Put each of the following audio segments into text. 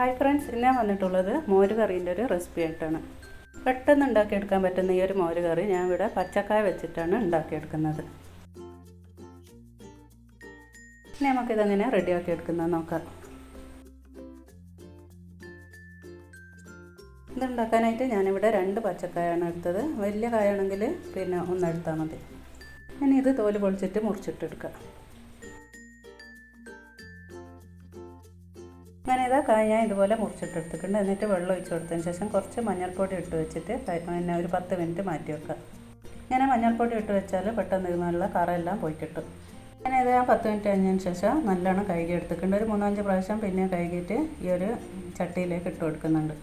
Hi friends ഇന്ന് വന്നിട്ടുള്ളത് മോര് കറീന്റെ ഒരു റെസിപ്പി ആയിട്ടാണ്. പെട്ടെന്ന് ഉണ്ടാക്കിയെടുക്കാൻ പറ്റുന്ന ഈ ഒരു മോര് കറി ഞാൻ ഇവിടെ പച്ചക്കായ വെച്ചിട്ടാണ് ഉണ്ടാക്കിയെടുക്കുന്നത്. ഇനി നമുക്കിതെങ്ങനെ റെഡിയാക്കി എടുക്കുന്നത് നോക്കാം. ഇതുണ്ടാക്കാനായിട്ട് ഞാനിവിടെ രണ്ട് പച്ചക്കായാണ് എടുത്തത്. വലിയ കായാണെങ്കിൽ പിന്നെ ഒന്നെടുത്താൽ മതി. ഇനി ഇത് തോൽ പൊളിച്ചിട്ട് മുറിച്ചിട്ടെടുക്കാം. അങ്ങനെ ഇതാ ഞാൻ ഇതുപോലെ മുറിച്ചിട്ടെടുത്തിട്ടുണ്ട് എന്നിട്ട് വെള്ളം ഒഴിച്ച് കൊടുത്തതിന് ശേഷം കുറച്ച് മഞ്ഞൾപ്പൊടി ഇട്ട് വെച്ചിട്ട് പിന്നെ ഒരു പത്ത് മിനിറ്റ് മാറ്റി വെക്കുക. ഇങ്ങനെ മഞ്ഞൾപ്പൊടി ഇട്ട് വെച്ചാൽ പെട്ടെന്ന് ഇതിനുള്ള കറയെല്ലാം പോയി കിട്ടും. അങ്ങനെ ഇത് ഞാൻ പത്ത് മിനിറ്റ് കഴിഞ്ഞതിന് ശേഷം നല്ലോണം കഴുകി എടുത്തിട്ടുണ്ട്. ഒരു മൂന്നഞ്ച് പ്രാവശ്യം പിന്നെ കഴുകിയിട്ട് ഈ ഒരു ചട്ടിയിലേക്ക് ഇട്ട് കൊടുക്കുന്നുണ്ട്.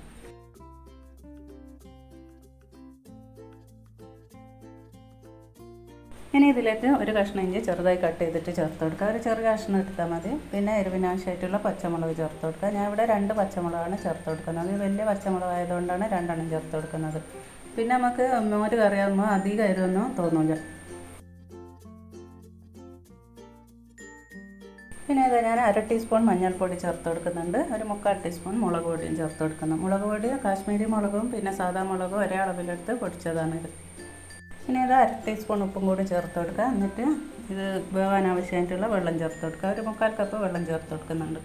ഇനി ഇതിലേക്ക് ഒരു കഷ്ണം ഇഞ്ചി ചെറുതായി കട്ട് ചെയ്തിട്ട് ചേർത്ത് കൊടുക്കുക. ഒരു ചെറിയ കഷ്ണം എടുത്താൽ മതി. പിന്നെ എരിവിനാവശ്യമായിട്ടുള്ള പച്ചമുളക് ചേർത്ത് കൊടുക്കുക. ഞാൻ ഇവിടെ രണ്ട് പച്ചമുളകാണ് ചേർത്ത് കൊടുക്കുന്നത്. വലിയ പച്ചമുളക് ആയതുകൊണ്ടാണ് രണ്ടെണ്ണം ചേർത്ത് കൊടുക്കുന്നത്. പിന്നെ നമുക്ക് മോര് കറിയാകുമ്പോൾ അധികം എരിവൊന്നും തോന്നില്ല പിന്നെ ഇത് ഞാൻ അര ടീസ്പൂൺ മഞ്ഞൾപ്പൊടി ചേർത്ത് കൊടുക്കുന്നുണ്ട്. ഒരു മുക്കാൽ ടീസ്പൂൺ മുളക് പൊടിയും ചേർത്ത് കൊടുക്കുന്നു. മുളക് പൊടി കാശ്മീരി മുളകും പിന്നെ സാധാ മുളകും ഒരേ അളവിലെടുത്ത് പൊടിച്ചതാണിത് ഇനി ഇത് അര ടീസ്പൂൺ ഉപ്പും കൂടി ചേർത്ത് കൊടുക്കുക. എന്നിട്ട് ഇത് വേവാൻ ആവശ്യമായിട്ടുള്ള വെള്ളം ചേർത്ത് കൊടുക്കുക. ഒരു മുക്കാൽ കപ്പ് വെള്ളം ചേർത്ത് കൊടുക്കുന്നുണ്ട്.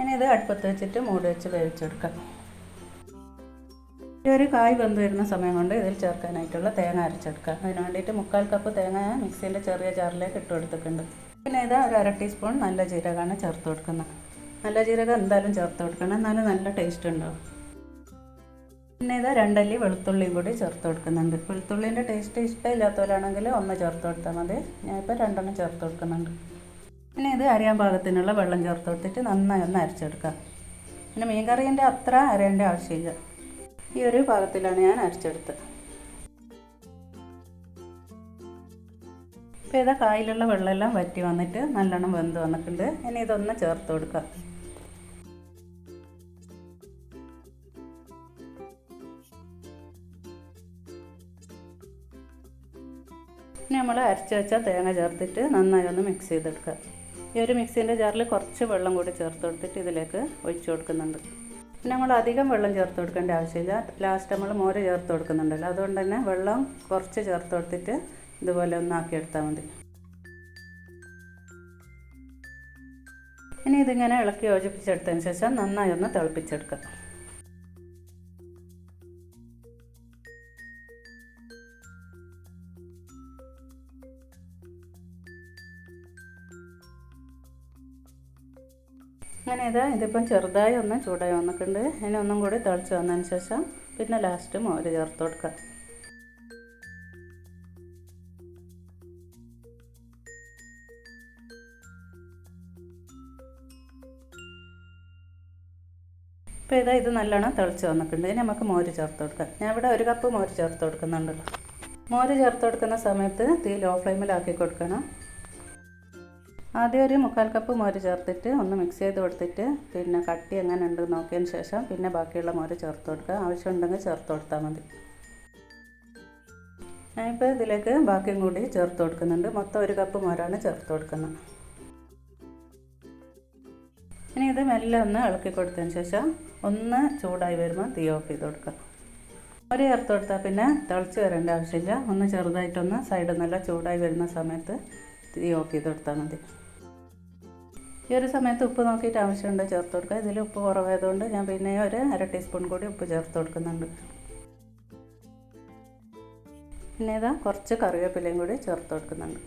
ഇനി ഇത് അടുപ്പത്ത് വെച്ചിട്ട് മൂടി വെച്ച് വേവിച്ചെടുക്കാം ഒരു കായ് വെന്ത് വരുന്ന സമയം കൊണ്ട് ഇതിൽ ചേർക്കാനായിട്ടുള്ള തേങ്ങ അരച്ചെടുക്കുക. അതിന് വേണ്ടിയിട്ട് മുക്കാൽ കപ്പ് തേങ്ങ മിക്സിന്റെ ചെറിയ ജാറിലേക്ക് ഇട്ട് കൊടുത്തിട്ടുണ്ട്. പിന്നെ ഇത് ഒരു അര ടീസ്പൂൺ നല്ല ജീരകമാണ് ചേർത്ത് കൊടുക്കുന്നത്. നല്ല ജീരകം എന്തായാലും ചേർത്ത് കൊടുക്കണം. എന്നാലും നല്ല ടേസ്റ്റ് ഉണ്ടാവും. പിന്നെ ഇത് രണ്ടല്ലി വെളുത്തുള്ളിയും കൂടി ചേർത്ത് കൊടുക്കുന്നുണ്ട്. വെളുത്തുള്ളീന്റെ ടേസ്റ്റ് ഇഷ്ടമില്ലാത്തവരാണെങ്കിൽ ഒന്ന് ചേർത്ത് കൊടുത്താൽ മതി. ഞാനിപ്പോൾ രണ്ടെണ്ണം ചേർത്ത് കൊടുക്കുന്നുണ്ട്. പിന്നെ ഇത് അരിയാൻ പാകത്തിനുള്ള വെള്ളം ചേർത്ത് കൊടുത്തിട്ട് നന്നായി ഒന്ന് അരച്ചെടുക്കാം. പിന്നെ മീൻ കറീന്റെ അത്ര അരയേണ്ട ആവശ്യമില്ല. ഈ ഒരു പാകത്തിലാണ് ഞാൻ അരച്ചെടുത്തത്. ഇപ്പോൾ ഇതാ കായിലുള്ള വെള്ളമെല്ലാം വറ്റി വന്നിട്ട് നല്ലോണം വെന്ത് വന്നിട്ടുണ്ട്. ഇനി ഇതൊന്ന് ചേർത്ത് കൊടുക്കാം. നമ്മൾ അരച്ച് വെച്ച തേങ്ങ ചേർത്തിട്ട് നന്നായി ഒന്ന് മിക്സ് ചെയ്തെടുക്കുക. ഈ ഒരു മിക്സീന്റെ ജാറിൽ കുറച്ച് വെള്ളം കൂടി ചേർത്ത് കൊടുത്തിട്ട് ഇതിലേക്ക് ഒഴിച്ചു കൊടുക്കുന്നുണ്ട്. പിന്നെ നമ്മൾ അധികം വെള്ളം ചേർത്ത് കൊടുക്കേണ്ട ആവശ്യമില്ല. ലാസ്റ്റ് നമ്മൾ മോര് ചേർത്ത് കൊടുക്കുന്നുണ്ടല്ലോ. അതുകൊണ്ട് തന്നെ വെള്ളം കുറച്ച് ചേർത്ത് കൊടുത്തിട്ട് ഇതുപോലെ ഒന്ന് എടുത്താൽ മതി. ഇനി ഇതിങ്ങനെ ഇളക്കി യോജിപ്പിച്ചെടുത്തതിന് ശേഷം നന്നായി ഒന്ന് തിളപ്പിച്ചെടുക്കുക. അങ്ങനെ ഇതാ ഇതിപ്പം ചെറുതായി ഒന്ന് ചൂടായി വന്നിട്ടുണ്ട്. ഇനി ഒന്നും കൂടി തിളച്ച് വന്നതിന് ശേഷം പിന്നെ ലാസ്റ്റ് മോര് ചേർത്ത് കൊടുക്കുക. ഇപ്പോൾ ഇതാ ഇത് നല്ലോണം തിളച്ച് വന്നിട്ടുണ്ട്. ഇനി നമുക്ക് മോര് ചേർത്ത് കൊടുക്കാം. ഞാൻ ഇവിടെ ഒരു കപ്പ് മോര് ചേർത്ത് കൊടുക്കുന്നുണ്ടല്ലോ. മോര് ചേർത്ത് കൊടുക്കുന്ന സമയത്ത് തീ ലോ ഫ്ലെയിമിലാക്കി കൊടുക്കണം. ആദ്യം ഒരു മുക്കാൽ കപ്പ് മോര് ചേർത്തിട്ട് ഒന്ന് മിക്സ് ചെയ്ത് കൊടുത്തിട്ട് പിന്നെ കട്ടി എങ്ങനെ ഉണ്ട് നോക്കിയതിന് ശേഷം പിന്നെ ബാക്കിയുള്ള മോര് ചേർത്ത് കൊടുക്കുക. ആവശ്യമുണ്ടെങ്കിൽ ചേർത്ത് കൊടുത്താൽ മതി. ഞാനിപ്പോൾ ഇതിലേക്ക് ബാക്കിയും കൂടി ചേർത്ത് കൊടുക്കുന്നുണ്ട്. മൊത്തം ഒരു കപ്പ് മോരാണ് ചേർത്ത് കൊടുക്കുന്നത്. ഇനി ഇത് മെല്ലെ ഒന്ന് ഇളക്കി കൊടുത്തതിന് ശേഷം ഒന്ന് ചൂടായി വരുമ്പോൾ തീ ഓഫ് ചെയ്ത് കൊടുക്കുക. ഒരു ചേർത്ത് കൊടുത്താൽ പിന്നെ തിളച്ച് വരേണ്ട ആവശ്യമില്ല. ഒന്ന് ചെറുതായിട്ടൊന്ന് സൈഡിൽ നല്ല ചൂടായി വരുന്ന സമയത്ത് തീ ഓഫ് ചെയ്ത് കൊടുത്താൽ മതി. ഈ ഒരു സമയത്ത് ഉപ്പ് നോക്കിയിട്ട് ആവശ്യമുണ്ട് ചേർത്ത് കൊടുക്കുക. ഇതിൽ ഉപ്പ് കുറവായതുകൊണ്ട് ഞാൻ പിന്നെ ഒരു അര ടീസ്പൂൺ കൂടി ഉപ്പ് ചേർത്ത് കൊടുക്കുന്നുണ്ട്. പിന്നെ ഇതാ കുറച്ച് കറിവേപ്പിലയും കൂടി ചേർത്ത് കൊടുക്കുന്നുണ്ട്.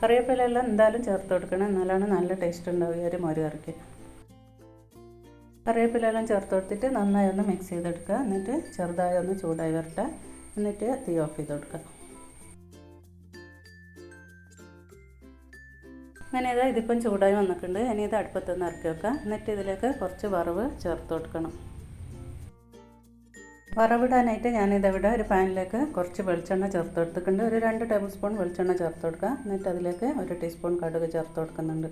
കറിവേപ്പിലെല്ലാം എന്തായാലും ചേർത്ത് കൊടുക്കണം. എന്നാലാണ് നല്ല ടേസ്റ്റ് ഉണ്ടാവുക ഒരു മോര് കറിക്ക്. കറിവേപ്പിലെല്ലാം ചേർത്ത് കൊടുത്തിട്ട് നന്നായി ഒന്ന് മിക്സ് ചെയ്തെടുക്കുക. എന്നിട്ട് ചെറുതായി ഒന്ന് ചൂടായി വരട്ടെ. എന്നിട്ട് തീ ഓഫ് ചെയ്ത് കൊടുക്കുക. അങ്ങനെ ഇതാ ഇതിപ്പം ചൂടായി വന്നിട്ടുണ്ട്. ഇനി ഇത് അടുപ്പത്തൊന്ന് ഇറക്കി വെക്കാം. എന്നിട്ട് ഇതിലേക്ക് കുറച്ച് വറവ് ചേർത്ത് കൊടുക്കണം. വറവിടാനായിട്ട് ഞാനിതവിടെ ഒരു പാനിലേക്ക് കുറച്ച് വെളിച്ചെണ്ണ ചേർത്ത് കൊടുത്തിട്ടുണ്ട്. ഒരു രണ്ട് ടേബിൾ സ്പൂൺ വെളിച്ചെണ്ണ ചേർത്ത് കൊടുക്കുക എന്നിട്ട് അതിലേക്ക് ഒരു ടീസ്പൂൺ കടുക് ചേർത്ത് കൊടുക്കുന്നുണ്ട്.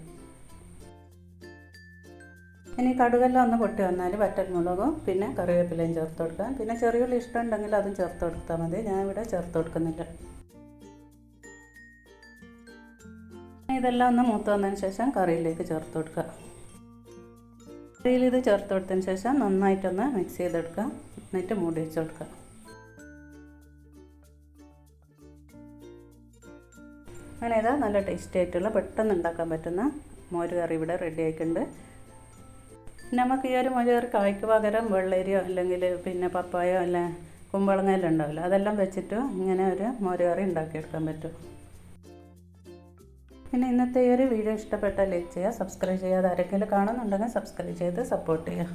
ഇനി കടുകെല്ലാം ഒന്ന് പൊട്ടി വന്നാൽ വറ്റൽമുളകും പിന്നെ കറിവേപ്പിലയും ചേർത്ത് കൊടുക്കാം. പിന്നെ ചെറിയുള്ളി ഇഷ്ടമുണ്ടെങ്കിൽ അതും ചേർത്ത് കൊടുത്താൽ മതി. ഞാൻ ഇവിടെ ചേർത്ത് കൊടുക്കുന്നില്ല. ഇതെല്ലാം ഒന്ന് മൂത്ത് വന്നതിന് ശേഷം കറിയിലേക്ക് ചേർത്ത് കൊടുക്കുക. കറിയിൽ ഇത് ചേർത്ത് കൊടുത്തതിന് ശേഷം നന്നായിട്ടൊന്ന് മിക്സ് ചെയ്തെടുക്കുക. എന്നിട്ട് മൂടി വെച്ച് കൊടുക്കുക. അങ്ങനെ ഇതാ നല്ല ടേസ്റ്റി ആയിട്ടുള്ള പെട്ടെന്ന് ഉണ്ടാക്കാൻ പറ്റുന്ന മോര് കറി ഇവിടെ റെഡി ആയിട്ടുണ്ട്. നമുക്ക് ഈ ഒരു മോര് കറി കായ്ക്ക് പകരം വെള്ളരിയോ അല്ലെങ്കിൽ പിന്നെ പപ്പായോ അല്ലെ കുമ്പളങ്ങയിലുണ്ടാവില്ല അതെല്ലാം വെച്ചിട്ട് ഇങ്ങനെ ഒരു മോര് കറി ഉണ്ടാക്കിയെടുക്കാൻ പറ്റും. പിന്നെ ഇന്നത്തെ ഈ ഒരു വീഡിയോ ഇഷ്ടപ്പെട്ടാൽ ലൈക്ക് ചെയ്യുക സബ്സ്ക്രൈബ് ചെയ്യാതെ ആരെങ്കിലും കാണുന്നുണ്ടെങ്കിൽ സബ്സ്ക്രൈബ് ചെയ്ത് സപ്പോർട്ട് ചെയ്യുക.